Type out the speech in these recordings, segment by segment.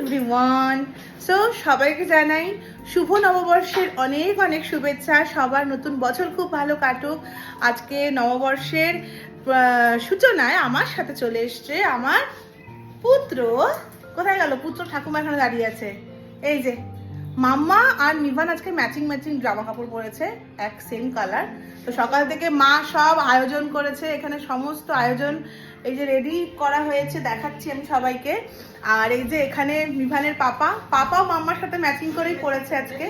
Everyone so সবাইকে জানাই শুভ নববর্ষের অনেক অনেক শুভেচ্ছা। সবার নতুন বছর খুব ভালো কাটুক। আজকে নববর্ষের সূচনায় আমার সাথে চলে এসছে আমার পুত্র। কোথায় গেল? পুত্র ঠাকুমা এখানে দাঁড়িয়ে আছে। এই যে মাম্মা আর নিভান আজকে ম্যাচিং ম্যাচিং জামা কাপড় পরেছে এক সেম কালার তো সকাল থেকে মা সব আয়োজন করেছে এখানে সমস্ত আয়োজন এই যে রেডি করা হয়েছে দেখাচ্ছি আমি সবাইকে। আর এই যে এখানে মিভানের পাপা পাপাও মাম্মার সাথে ম্যাচিং করেই পড়েছে আজকে।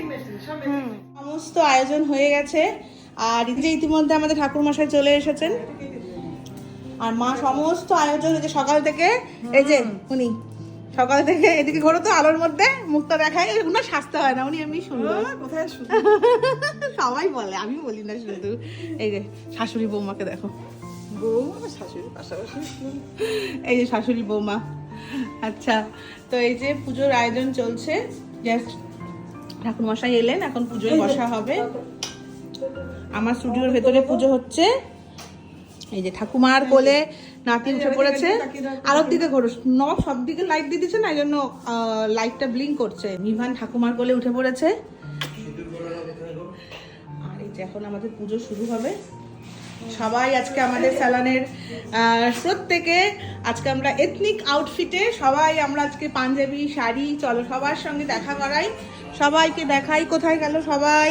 হুম সমস্ত আয়োজন হয়ে গেছে। আর এই যে ইতিমধ্যে আমাদের ঠাকুর মশাই চলে এসেছেন। আর মা সমস্ত আয়োজন যে সকাল থেকে এই যে উনি সকাল থেকে এদিকে ঘোরো তো আলোর মধ্যে মুখটা দেখায় এগুলো সাজতে হয় না উনি এমনি সুন্দর কোথায় সবাই বলে আমি বলি না শুধু। এই যে শাশুড়ি বৌমাকে দেখো। আমার শাশুড়ির পাশাপাশি এই যে শাশুড়ি বৌমা। আচ্ছা তো এই যে পুজোর আয়োজন চলছে জাস্ট ঠাকুর মশাই এলেন এখন পুজোয় বসা হবে। আমার স্টুডিওর ভেতরে পুজো হচ্ছে। এই যে ঠাকুমার কোলে নাতি উঠে পড়েছে। আলোর দিকে ঘোরো নব সব দিকে লাইট দিয়ে দিচ্ছে না, এই জন্য লাইটটা ব্লিঙ্ক করছে। মিভান ঠাকুমার কোলে উঠে পড়েছে। আর এই এখন আমাদের পুজো শুরু হবে। সবাই আজকে আমাদের স্যালনের প্রত্যেকে আজকে আমরা এথনিক আউটফিটে সবাই আমরা আজকে পাঞ্জাবি, শাড়ি, চলো সবার সঙ্গে দেখা করাই। সবাইকে দেখাই কোথায় গেল সবাই।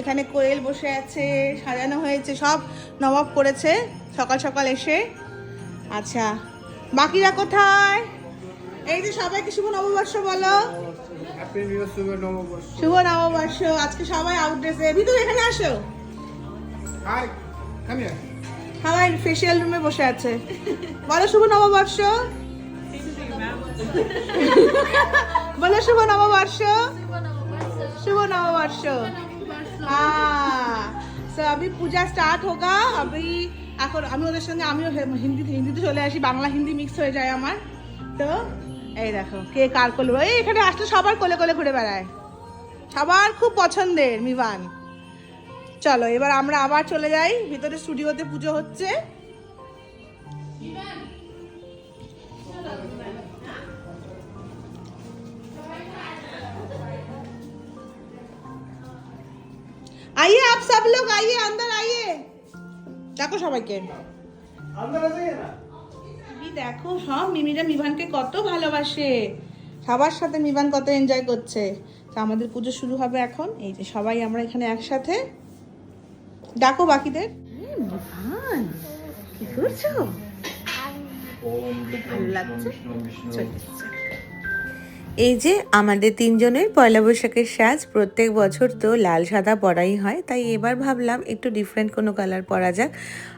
এখানে কোয়েল বসে আছে, সাজানো হয়েছে, সব নবাব করেছে। সকাল সকাল এসে আচ্ছা বাকিরা কোথায় এই যে সবাইকে শুভ নববর্ষ বলো হ্যাপি নিউ ইয়ার শুভ নববর্ষ শুভ নববর্ষ আজকে সবাই আউট ড্রেসে ভিতরে এখানে আসো হাই কাম হিয়ার সবাই ফেসিয়াল রুমে বসে আছে বলো শুভ নববর্ষ বলো শুভ নববর্ষ शुभ नववर्ष हाँ so अभी पूजा स्टार्ट होगा अभी এখন আমি ওদের সঙ্গে আমিও হে- হিন্দিতে হিন্দিতে চলে আসি বাংলা হিন্দি মিক্স হয়ে যায় আমার তো এই দেখো কে কার কোলে এই এখানে আসলে সবার কোলে কোলে ঘুরে বেড়ায় সবার খুব পছন্দের মিবান চলো এবার আমরা আবার চলে যাই ভিতরে স্টুডিওতে পুজো হচ্ছে आइए आप सब लोग आइए अंदर आइए দেখো সবাইকে। দেখো হ্যাঁ মিমিরা মিভানকে কত ভালোবাসে। সবার সাথে মিভান কত এনজয় করছে। তো আমাদের পুজো শুরু হবে এখন। এই যে সবাই আমরা এখানে একসাথে। ডাকো বাকিদের। কি করছ? লাগছে? এই যে আমাদের তিনজনের পয়লা বৈশাখের সাজ, প্রত্যেক বছর তো লাল সাদা পরাই হয়, তাই এবার ভাবলাম একটু ডিফারেন্ট কোনো কালার পরা যাক।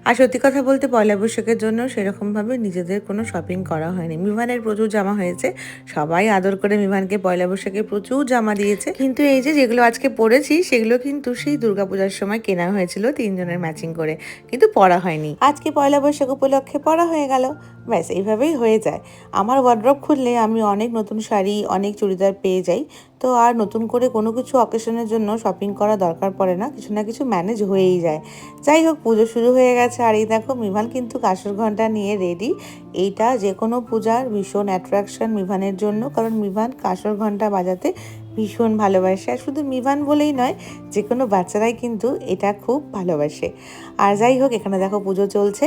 আর সত্যি কথা বলতে পয়লা বৈশাখের জন্য সেরকমভাবে নিজেদের কোনো শপিং করা হয়নি। মিভানের প্রচুর জামা হয়েছে, সবাই আদর করে মিভানকে পয়লা বৈশাখে প্রচুর জামা দিয়েছে। কিন্তু এই যে যেগুলো আজকে পরেছি, সেগুলো কিন্তু সেই দুর্গাপূজার সময় কেনা হয়েছিল তিনজনের ম্যাচিং করে, কিন্তু পরা হয়নি। আজকে পয়লা বৈশাখ উপলক্ষে পরা হয়ে গেল। ব্যাস, এইভাবেই হয়ে যায়। আমার ওয়ার্ড্রপ খুললে আমি অনেক নতুন শাড়ি, অনেক চুড়িদার পেয়ে যাই। তো আর নতুন করে কোনো কিছু অকেশনের জন্য শপিং করা দরকার পড়ে না, কিছু না কিছু ম্যানেজ হয়েই যায়। যাই হোক, পুজো শুরু হয়ে গেছে আর এই দেখো মিভান কিন্তু কাঁসর ঘণ্টা নিয়ে রেডি এইটা যে কোনো পূজার ভীষণ অ্যাট্রাকশন মিভানের জন্য, কারণ মিভান কাঁসর ঘণ্টা বাজাতে ভীষণ ভালোবাসে। আর শুধু মিভান বলেই নয় যে কোনো বাচ্চারাই কিন্তু এটা খুব ভালোবাসে। আর যাই হোক, এখানে দেখো পুজো চলছে।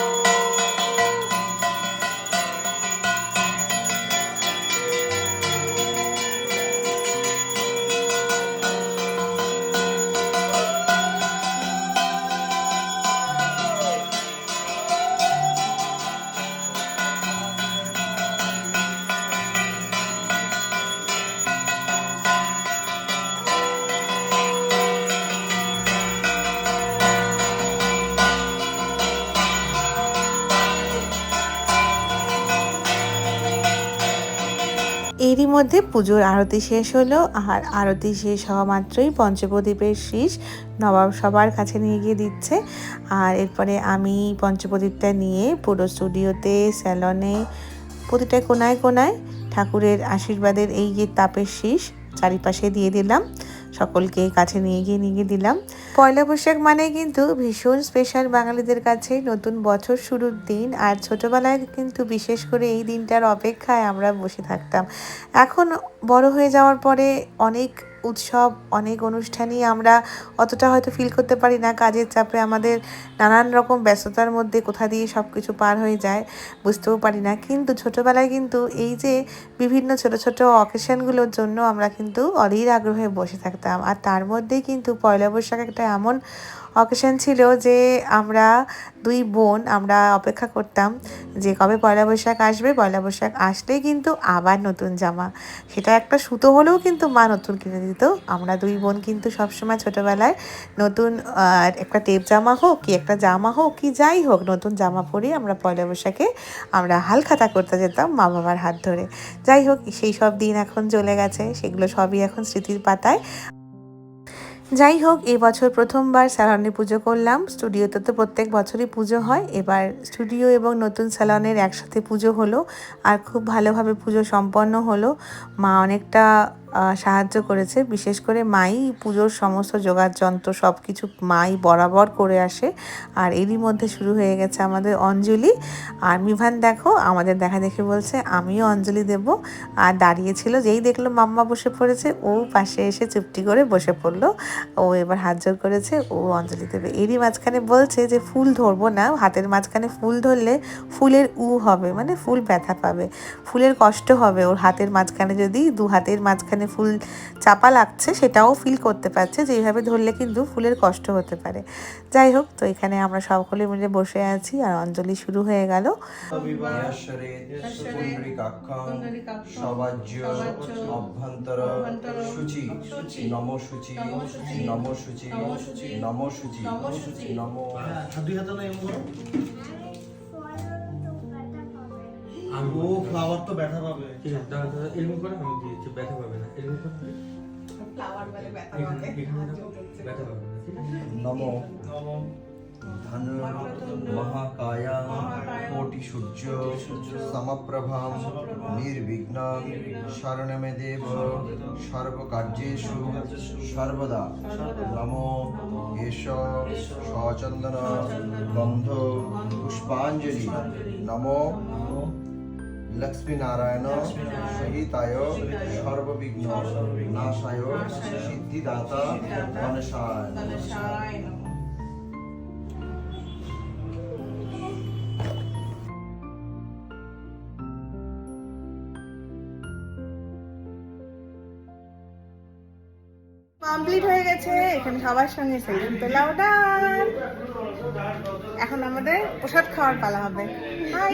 মধ্যে পুজোর আরতি শেষ হলো, আর আরতি শেষ হওয়া মাত্রই পঞ্চপ্রদীপের শীষ নবাব সবার কাছে নিয়ে গিয়ে দিচ্ছে। আর এরপরে আমি পঞ্চপ্রদীপটা নিয়ে পুরো স্টুডিওতে, স্যালনে, প্রতিটা কোনায় কোনায় ঠাকুরের আশীর্বাদের এই যে তাপের শীষ চারিপাশে দিয়ে দিলাম। সকলকে কাছে নিয়ে গিয়ে নিয়ে দিলাম। পয়লা বৈশাখ মানে কিন্তু ভীষণ স্পেশাল বাঙালিদের কাছে নতুন বছর শুরুর দিন। আর ছোটবেলায় কিন্তু বিশেষ করে এই দিনটার অপেক্ষায় আমরা বসে থাকতাম। এখন বড় হয়ে যাওয়ার পরে অনেক উৎসব, অনেক অনুষ্ঠানই আমরা অতটা হয়তো ফিল করতে পারি না। কাজের চাপে আমাদের নানান রকম ব্যস্ততার মধ্যে কোথা দিয়ে সব কিছু পার হয়ে যায় বুঝতেও পারি না। কিন্তু ছোটোবেলায় কিন্তু এই যে বিভিন্ন ছোট ছোট অকেশনগুলোর জন্য আমরা কিন্তু অধীর আগ্রহে বসে থাকতাম। আর তার মধ্যেই কিন্তু পয়লা বৈশাখ একটা এমন অকেশন ছিল যে আমরা দুই বোন আমরা অপেক্ষা করতাম যে কবে পয়লা বৈশাখ আসবে, পয়লা বৈশাখ আসলেই কিন্তু আবার নতুন জামা। সেটা একটা সুতো হলেও কিন্তু মা নতুন কিনে দিত। আমরা দুই বোন কিন্তু সবসময় ছোটোবেলায় নতুন একটা টেপ জামা হোক কি একটা জামা হোক কি যাই হোক নতুন জামা পরে আমরা পয়লা বৈশাখে আমরা হালখাতা করতে যেতাম মা বাবার হাত ধরে। যাই হোক, সেই সব দিন এখন চলে গেছে। সেগুলো সবই এখন স্মৃতির পাতায়। যাই হোক এবছর প্রথমবার স্যালনে পুজো করলাম। স্টুডিওতে তো প্রত্যেক বছরই পুজো হয়। এবার স্টুডিও এবং নতুন স্যালনের একসাথে পুজো হলো। আর খুব ভালোভাবে পুজো সম্পন্ন হলো। মা অনেকটা সাহায্য করেছে। বিশেষ করে মাই পুজোর সমস্ত যোগার যন্ত্র সব কিছু মাই বরাবর করে আসে। আর এরই মধ্যে শুরু হয়ে গেছে আমাদের অঞ্জলি। আর মিভান দেখো, আমাদের দেখা দেখে বলছে, আমিও অঞ্জলি দেব। আর দাঁড়িয়েছিল যেই দেখল মাম্মা বসে পড়েছে, ও পাশে এসে চুপটি করে বসে পড়ল। ও এবার হাত জোর করেছে, ও অঞ্জলি দেবে। এরই মাঝখানে বলছে যে, ফুল ধরবো না, হাতের মাঝখানে ফুল ধরলে ফুলের উ হবে মানে ফুল ব্যথা পাবে। ফুলের কষ্ট হবে, ওর হাতের মাঝখানে যদি দু হাতের মাঝখানে ফুল চাপা লাগছে সেটাও ফিল করতে পারছে যে এইভাবে ধরলে কিন্তু ফুলের কষ্ট হতে পারে। যাই হোক তো এখানে আমরা সকলে মিলে বসে আছি আর অঞ্জলি শুরু হয়ে গেল। নম ও ফ্লাওয়ার তো ব্যথা পাবে। ঠিক আছে দাঁড়া দাঁড়া এরকম করে আমি দিয়েছি ব্যথা পাবে না এরকম করে? এখানে এখানে রাখো, ব্যথা পাবে না ঠিক আছে? নম। ধনু মহাকায়া। কোটি সূর্য সমপ্রভাম। নির্বিঘ্ন। শরণমে দেব সর্বকার্যেষু। সর্বদা। নম। এষ। সচন্দন। গন্ধ। পুষ্পাঞ্জলি। নম। লক্ষ্মীনারায়ণ সহিতায় সর্ববিঘ্ন নাশায় সিদ্ধিদাতা গণেশায় কমপ্লিট হয়ে গেছে। এখানে সবার সঙ্গে সেলফি তোলা ওটা এখন আমাদের প্রসাদ খাওয়ার পালা হবে। হাই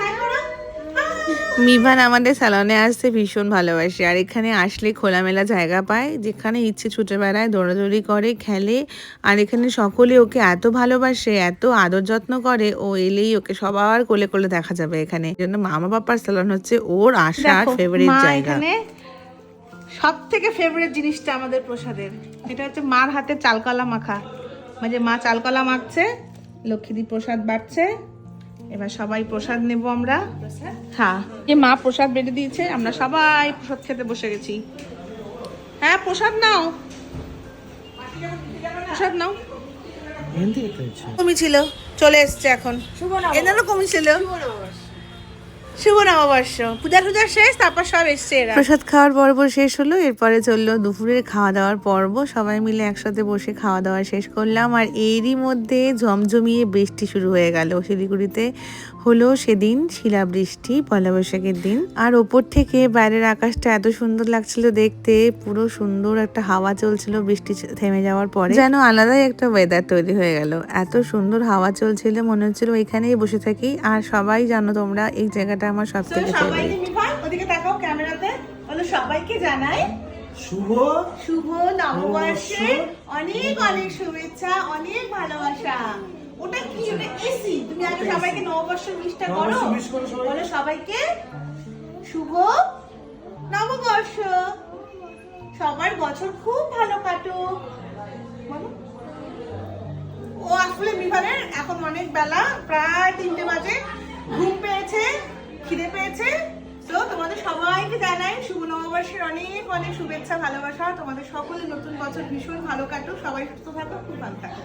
মিভান আমাদের স্যালনে আসতে ভীষণ ভালোবাসে। আর এখানে আসলে খোলামেলা জায়গা পায় যেখানে ইচ্ছে ছুটে বেড়ায় দৌড়াদৌড়ি করে খেলে। আর এখানে সকলে ওকে এত ভালোবাসে এত আদর যত্ন করে ও এলেই ওকে সবার কোলে কোলে দেখা যাবে এখানে। জন্য মামা বাবার স্যালন হচ্ছে ওর দেখো, ফেভারিট জায়গা। সব থেকে ফেভারিট জিনিসটা আমাদের প্রসাদের। এটা হচ্ছে মার হাতে চালকলা মাখা। মানে মা চালকলা মাখছে লক্ষ্মীদি প্রসাদ বাড়ছে। এবার সবাই প্রসাদ নেব আমরা। হ্যাঁ যে মা প্রসাদ বেড়ে দিয়েছে আমরা সবাই প্রসাদ খেতে বসে গেছি। হ্যাঁ প্রসাদ নাও। প্রসাদ নাও। কমি ছিল চলে এসছে এখন। এনারও কমি ছিল। শুভ নববর্ষ। পূজা টুজা শেষ, তারপর সব এসছে এরা। প্রসাদ খাওয়ার পর্ব শেষ হলো, এরপরে চলল দুপুরের খাওয়া দাওয়ার পর্ব। সবাই মিলে একসাথে বসে খাওয়া দাওয়া শেষ করলাম, আর এরই মধ্যে ঝমঝমিয়ে বৃষ্টি শুরু হয়ে গেল। শিলিগুড়িতে হলো সেদিন শিলাবৃষ্টি পয়লা বৈশাখের দিন। আর ওপর থেকে বাইরের আকাশটা এত সুন্দর লাগছিল দেখতে, পুরো সুন্দর একটা হাওয়া চলছিল বৃষ্টি থেমে যাওয়ার পরে। যেন আলাদাই একটা ওয়েদার তৈরি হয়ে গেল। এত সুন্দর হাওয়া চলছিল, মনে হচ্ছিল এখানেই বসে থাকি। আর সবাই জানো তোমরা, এই জায়গাটা আমার সব থেকে ওদিকে তাকাও ক্যামেরাতে। বলো সবাইকে জানাই। শুভ শুভ নববর্ষের অনেক অনেক শুভেচ্ছা অনেক ভালোবাসা। ওটা কি? ওটা এসি। তুমি আগে সবাইকে নববর্ষের মিষ্টা করো। বলো সবাইকে। শুভ নববর্ষ। সবার বছর খুব ভালো কাটুক। বলো। ও আসলে বিভানের এখন অনেক বেলা প্রায় তিনটে বাজে। ঘুম পেয়েছে। খিদে পেয়েছে? তো তোমাদের সবাইকে জানাই শুভ নববর্ষের অনেক অনেক শুভেচ্ছা, ভালোবাসা। তোমাদের সকলে নতুন বছর ভীষণ ভালো কাটুক। সবাই সুস্থ থাকো খুব ভালো থাকো